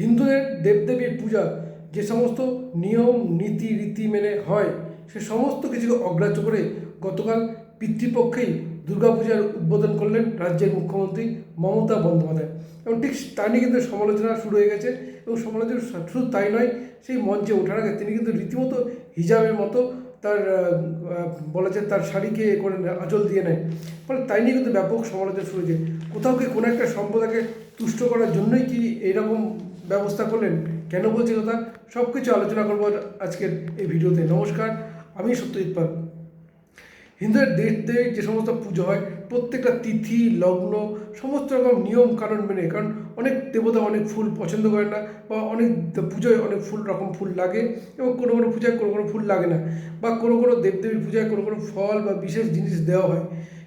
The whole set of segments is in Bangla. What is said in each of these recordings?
হিন্দুদের দেবদেবীর পূজা যে সমস্ত নিয়ম, নীতি, রীতি মেনে হয়, সে সমস্ত কিছুকে অগ্রাহ্য করে গতকাল পিতৃপক্ষেই দুর্গাপূজার উদ্বোধন করলেন রাজ্যের মুখ্যমন্ত্রী মমতা বন্দ্যোপাধ্যায়। এবং ঠিক তা নিয়ে কিন্তু সমালোচনা শুরু হয়ে গেছে এবং সমালোচনা শুধু তাই নয়, সেই মঞ্চে ওঠার আগে তিনি কিন্তু রীতিমতো হিজাবের মতো তার বলা তার শাড়িকে করে আঁচল দিয়ে নেয়। ফলে তাই নিয়ে কিন্তু ব্যাপক সমালোচনা শুরু হয়েছে। কোথাও কি কোনো একটা সম্প্রদায়কে তুষ্ট করার জন্যই কি এইরকম ব্যবস্থা করলেন? কেন বলছি কথা সব কিছু আলোচনা করব আজকের এই ভিডিওতে। নমস্কার, আমি সত্যজিৎ পাল। হিন্দুদের দেশ যে সমস্ত পুজো হয়, প্রত্যেকটা তিথি, লগ্ন, সমস্ত রকম নিয়ম কানুন মেনে, কারণ অনেক দেবতা অনেক ফুল পছন্দ করে না বা অনেক পুজোয় অনেক ফুল রকম ফুল লাগে এবং কোনো কোনো পূজায় কোনো কোনো ফুল লাগে না বা কোনো কোনো দেবদেবীর পূজায় কোনো কোনো ফল বা বিশেষ জিনিস দেওয়া হয়।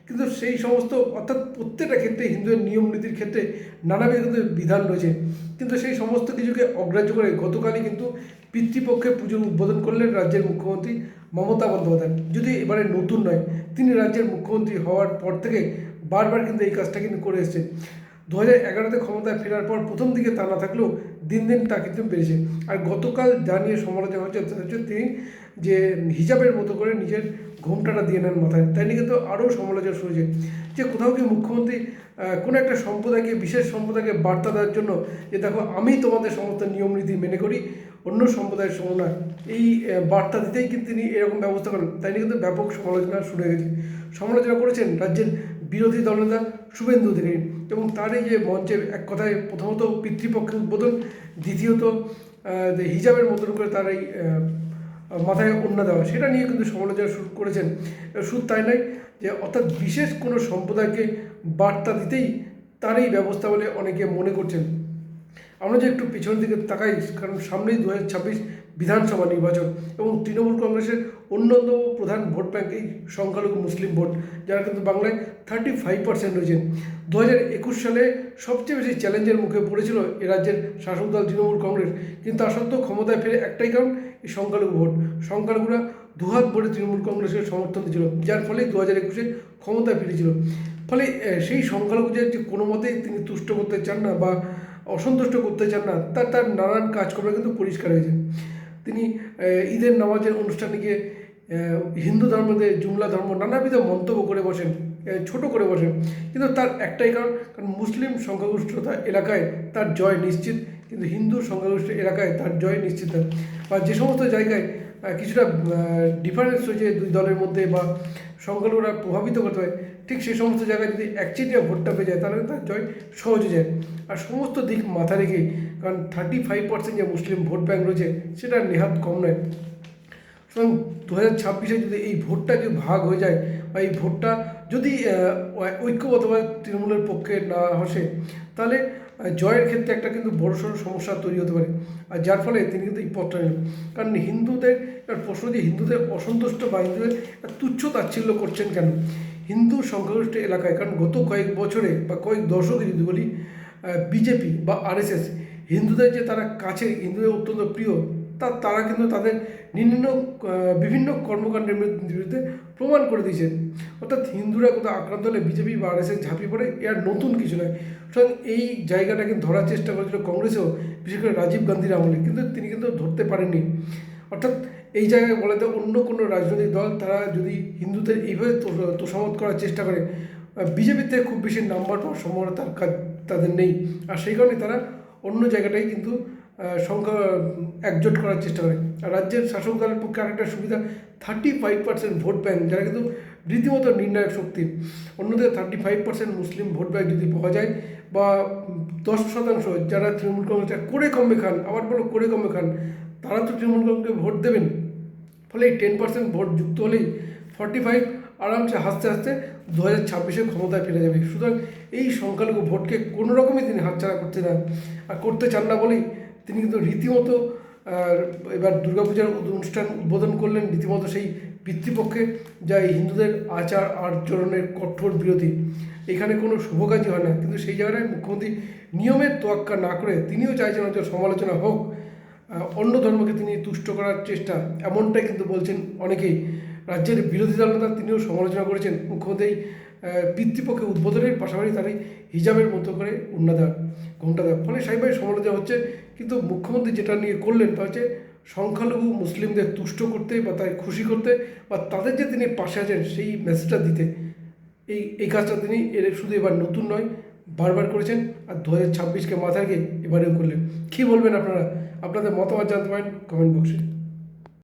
কিন্তু সেই সমস্ত অর্থাৎ প্রত্যেকটা ক্ষেত্রে হিন্দুদের নিয়ম নীতির ক্ষেত্রে নানাবিধ কিন্তু বিধান রয়েছে। কিন্তু সেই সমস্ত কিছুকে অগ্রাহ্য করে গতকালই কিন্তু পিতৃপক্ষে পুজোর উদ্বোধন করলেন রাজ্যের মুখ্যমন্ত্রী মমতা বন্দ্যোপাধ্যায়। যদি এবারে নতুন নয়, তিনি রাজ্যের মুখ্যমন্ত্রী হওয়ার পর থেকে বারবার কিন্তু এই কাজটা কিন্তু করে এসছে দু হাজার এগারোতে ক্ষমতায় ফেরার পর প্রথম দিকে তা না থাকলেও দিন দিন তা কিন্তু বেড়েছে। আর গতকাল যা নিয়ে সমালোচনা হচ্ছে তিনি যে হিজাবের মতো করে নিজের ঘোমটাটা দিয়ে নেন মাথায়। তাই নিয়ে কিন্তু আরও সমালোচনা শুরু হয়েছে যে কোথাও কি মুখ্যমন্ত্রী কোনো একটা সম্প্রদায়কে, বিশেষ সম্প্রদায়কে বার্তা দেওয়ার জন্য যে দেখো, আমি তোমাদের সমস্ত নিয়ম নীতি মেনে করি, অন্য সম্প্রদায়ের না এই বার্তা দিতেই কিন্তু তিনি এরকম ব্যবস্থা করেন। তাই নিয়ে কিন্তু ব্যাপক সমালোচনা শুরু হয়ে গেছে। সমালোচনা করেছেন রাজ্যের বিরোধী দলনেতা শুভেন্দু অধিকারী এবং তার এই যে মঞ্চে এক কথায় প্রথমত পিতৃপক্ষের উদ্বোধন, দ্বিতীয়ত হিজাবের মতন করে তার এই মাথায় অন্য দেওয়া সেটা নিয়ে কিন্তু সমালোচনা শুরু করেছেন। শুধু তাই নয় যে, অর্থাৎ বিশেষ কোনো সম্প্রদায়কে বার্তা দিতেই তার এই ব্যবস্থা বলে অনেকে মনে করছেন। আমরা যে একটু পিছনের দিকে তাকাই, কারণ সামনেই দু হাজার ছাব্বিশ বিধানসভা নির্বাচন এবং তৃণমূল কংগ্রেসের অন্যতম প্রধান ভোট ব্যাংক এই সংখ্যালঘু মুসলিম ভোট, যারা কিন্তু বাংলায় থার্টি ফাইভ পার্সেন্ট রয়েছে দু হাজার একুশ সালে সবচেয়ে বেশি চ্যালেঞ্জের মুখে পড়েছিল এ রাজ্যের শাসক দল তৃণমূল কংগ্রেস। কিন্তু তা সত্ত্বেও ক্ষমতায় ফিরে একটাই কারণ এই সংখ্যালঘু ভোট। সংখ্যালঘুরা দুহাত ভোটে তৃণমূল কংগ্রেসের সমর্থন দিয়েছিল, যার ফলে দু হাজার একুশে ক্ষমতায় ফিরেছিল। ফলে সেই সংখ্যালঘুদের যে কোনো মতেই তিনি তুষ্ট করতে চান না বা অসন্তুষ্ট করতে চান না, তার তার নানান কাজকর্ম কিন্তু পরিষ্কার হয়েছে। তিনি ঈদের নামাজের অনুষ্ঠানে গিয়ে হিন্দু ধর্মদের জুমলা ধর্ম নানাবিধ মন্তব্য করে বসেন ছোট করে বসেন। কিন্তু তার একটাই কারণ কারণ মুসলিম সংখ্যাগরিষ্ঠতা এলাকায় তার জয় নিশ্চিত কিন্তু হিন্দু সংখ্যাগরিষ্ঠ এলাকায় তার জয় নিশ্চিত নয় বা যে সমস্ত জায়গায় কিছুটা ডিফারেন্স রয়েছে দুই দলের মধ্যে বা সংখ্যালঘুরা প্রভাবিত করতে হয় ঠিক সেই সমস্ত জায়গায় যদি একচেটিয়া ভোটটা পেয়ে যায় তাহলে তার জয় সহজ হয়ে যায়। আর সমস্ত দিক মাথা রেখে কারণ থার্টি ফাইভ পার্সেন্ট যে মুসলিম ভোট ব্যাংক রয়েছে সেটা নেহাত কম নয়। সুতরাং দু হাজার ছাব্বিশে যদি এই ভোটটা যদি ভাগ হয়ে যায় বা এই ভোটটা যদি আহ, ঐক্যবদ্ধভাবে তৃণমূলের পক্ষে না আসে তাহলে জয়ের ক্ষেত্রে একটা কিন্তু বড়সড় সমস্যা তৈরি হতে পারে। আর যার ফলে তিনি কিন্তু এই পথটা নিলেন কারণ হিন্দুদের প্রশ্ন যে হিন্দুদের অসন্তুষ্ট বা হিন্দুদের তুচ্ছ তাচ্ছিল্য করছেন কেন? হিন্দু সংখ্যাগরিষ্ঠ এলাকায়, কারণ গত কয়েক বছরে বা কয়েক দশকে যদি বলি বিজেপি বা আরএসএস হিন্দুদের যে তারা কাছে, হিন্দুদের অত্যন্ত প্রিয় তারা কিন্তু তাদের নিম্ন বিভিন্ন কর্মকাণ্ডের বিরুদ্ধে প্রমাণ করে দিয়েছেন। অর্থাৎ হিন্দুরা কোথাও আক্রান্ত হলে বিজেপি বা আরএসএস ঝাঁপিয়ে পড়ে, এ আর নতুন কিছু নয়। সুতরাং এই জায়গাটা কিন্তু ধরার চেষ্টা করেছিল কংগ্রেসেও, বিশেষ করে রাজীব গান্ধীর আমলে। কিন্তু তিনি কিন্তু ধরতে পারেননি। অর্থাৎ এই জায়গায় বলা যায় অন্য কোনো রাজনৈতিক দল তারা যদি হিন্দুদের এইভাবে তো- তোষামত করার চেষ্টা করে বিজেপিতে খুব বেশি নাম্বার পাওয়ার সম্ভাবনা তার কাজ তাদের নেই। আর সেই কারণে তারা অন্য জায়গাটাই কিন্তু সংখ্যা একজোট করার চেষ্টা করে। রাজ্যের শাসক দলের পক্ষে আরেকটা সুবিধা thirty five percent vote bank, যারা কিন্তু রীতিমতো নির্ণায়ক শক্তি। অন্যদের থার্টি ফাইভ পার্সেন্ট মুসলিম ভোট ব্যাংক যদি পাওয়া যায়, বা দশ শতাংশ যারা তৃণমূল কংগ্রেসটা করে কমে খান, আবার বলো করে কমে খান, তারা তো তৃণমূল কংগ্রেসকে ভোট দেবেন। ফলে এই টেন পার্সেন্ট ভোট যুক্ত হলেই ফর্টি ফাইভ আরামসে হাসতে হাসতে দু হাজার ছাব্বিশে ক্ষমতায় ফিরে যাবে। সুতরাং এই সংখ্যালঘু ভোটকে কোনো রকমই তিনি হাতছাড়া করতে চান আর করতে চান না বলেই তিনি কিন্তু রীতিমতো এবার দুর্গাপূজার অনুষ্ঠান উদ্বোধন করলেন। রীতিমতো সেই পিতৃপক্ষে, যা এই হিন্দুদের আচার আচরণের কঠোর বিরোধী। এখানে কোনো শুভ কাজই হয় না। কিন্তু সেই জায়গায় মুখ্যমন্ত্রী নিয়মের তোয়াক্কা না করে তিনিও চাইছেন হয়তো সমালোচনা হোক। অন্য ধর্মকে তিনি তুষ্ট করার চেষ্টা, এমনটাই কিন্তু বলছেন অনেকেই। রাজ্যের বিরোধী দল নেতা তিনিও সমালোচনা করেছেন। মুখ্যমন্ত্রী পিতৃপক্ষে উদ্বোধনের পাশাপাশি তারাই হিজাবের মতো করে উন্না দেওয়া ঘণ্টা দেওয়া ফলে সাহেবের সমালোচনা হচ্ছে, কিন্তু মুখ্যমন্ত্রী যেটা নিয়ে করলেন তা হচ্ছে সংখ্যালঘু মুসলিমদের তুষ্ট করতে বা তাই খুশি করতে বা তাদের যে তিনি পাশে আছেন সেই মেসেজটা দিতে। এই এই কাজটা তিনি এর শুধু এবার নতুন নয়, বারবার করেছেন আর দু হাজার ছাব্বিশকে মাথায় রেখে এবারেও করলেন। কী বলবেন আপনারা? আপনাদের মতামত জানতে পারেন কমেন্ট বক্সে